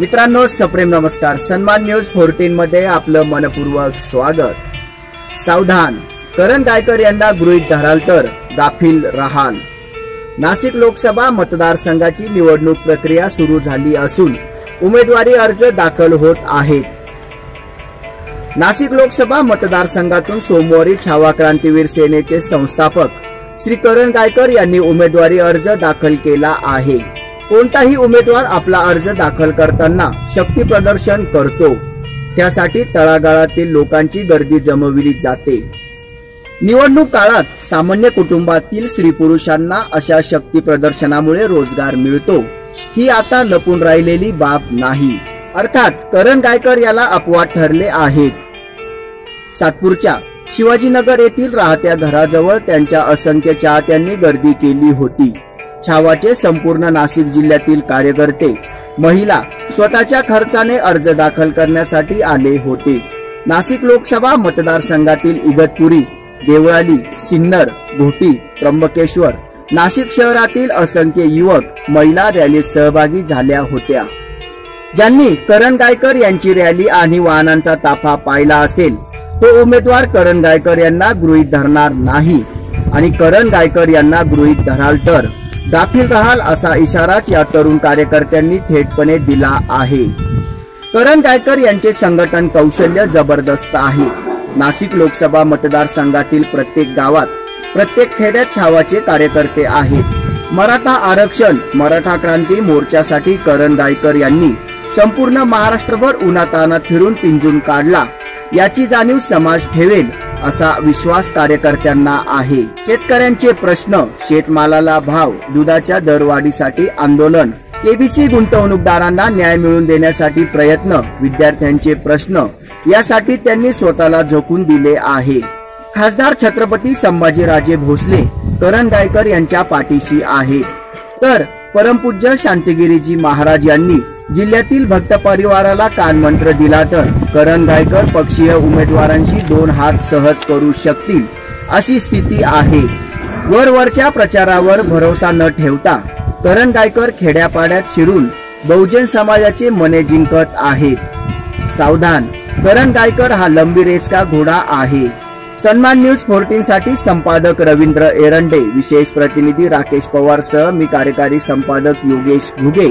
मित्रांनो सप्रेम नमस्कार. सन्मान न्यूज फोर्टीन मध्ये आपलं मनपूर्वक स्वागत. सावधान. करण गायकर यांना गृहीत धराल तर गाफील राहाल. नाशिक लोकसभा मतदारसंघाची निवडणूक प्रक्रिया सुरू झाली असून उमेदवारी अर्ज दाखल होत आहेत. नाशिक लोकसभा मतदारसंघातून सोमवारी छावा क्रांतीवीर सेनेचे संस्थापक श्री करण गायकर यांनी उमेदवारी अर्ज दाखल केला आहे. कोणताही उमेदवार आपला अर्ज दाखल करताना शक्ती प्रदर्शन करतो. त्यासाठी तळागाळातील लोकांची गर्दी जमविली जाते. निवडणूक काळात सामान्य कुटुंबातील स्त्री पुरुषांना अशा शक्ती प्रदर्शनामुळे रोजगार मिळतो. ही आता लपून राहिलेली बाब नाही. अर्थात करण गायकर याला अपवाद ठरले आहेत. सातपूरच्या शिवाजीनगर येथील राहत्या घराजवळ त्यांच्या असंख्य चाहत्यांनी गर्दी केली होती. छावाचे संपूर्ण नाशिक जिल्ह्यातील कार्यकर्ते महिला स्वतःच्या खर्चाने अर्ज दाखल करण्यासाठी आले होते. नाशिक लोकसभा मतदारसंघातील इगतपुरी देवळाली सिन्नर घोटी त्र्यंबकेश्वर नाशिक शहरातील असंख्य युवक महिला रॅलीत सहभागी झाल्या होत्या. ज्यांनी करण गायकर यांची रॅली आणि वाहनांचा ताफा पाहिला असेल तो उमेदवार करण गायकर यांना गृहीत धरणार नाही. आणि करण गायकर यांना गृहीत धराल तर दाखिल राहाल असा इशाराच या तरुण कार्यकर्त्यांनी थेटपणे दिला आहे. करण गायकर यांचे संघटन कौशल्य जबरदस्त आहे. नाशिक लोकसभा मतदारसंघातील प्रत्येक गावात प्रत्येक खेड्यात छावाचे कार्यकर्ते आहेत. मराठा आरक्षण मराठा क्रांती मोर्चासाठी करण गायकर यांनी संपूर्ण महाराष्ट्रभर उन्हातानात फिरून पिंजून काढला. याची जाणीव समाज ठेवेल असा विश्वास कार्यकर्त्यांना आहे. शेतकऱ्यांचे प्रश्न शेतमालाला भाव दुधाच्या दरवाढीसाठी आंदोलन. केबीसी गुंतवणूकदारांना न्याय मिळवून देण्यासाठी प्रयत्न विद्यार्थ्यांचे प्रश्न यासाठी त्यांनी स्वतःला झोकून दिले आहे. खासदार छत्रपती संभाजीराजे भोसले करण गायकर यांच्या पाठीशी आहे. तर परमपूज्य शांतिगिरीजी महाराज यांनी जिल्ह्यातील भक्त परिवाराला कानमंत्र दिला तर करण गायकर पक्षीय उमेदवारांशी दोन हात सहज करू शकतील अशी स्थिती आहे. वरवरच्या प्रचारावर भरोसा न ठेवता करण गायकर खेड्यापाड्यात शिरून बहुजन समाजाचे मने जिंकत आहेत. सावधान करण गायकर हा लंबी रेस का घोडा आहे. सन्मान न्यूज फोर्टीन साठी संपादक रवींद्र एरंडे विशेष प्रतिनिधी राकेश पवार सह मी कार्यकारी संपादक योगेश घुगे.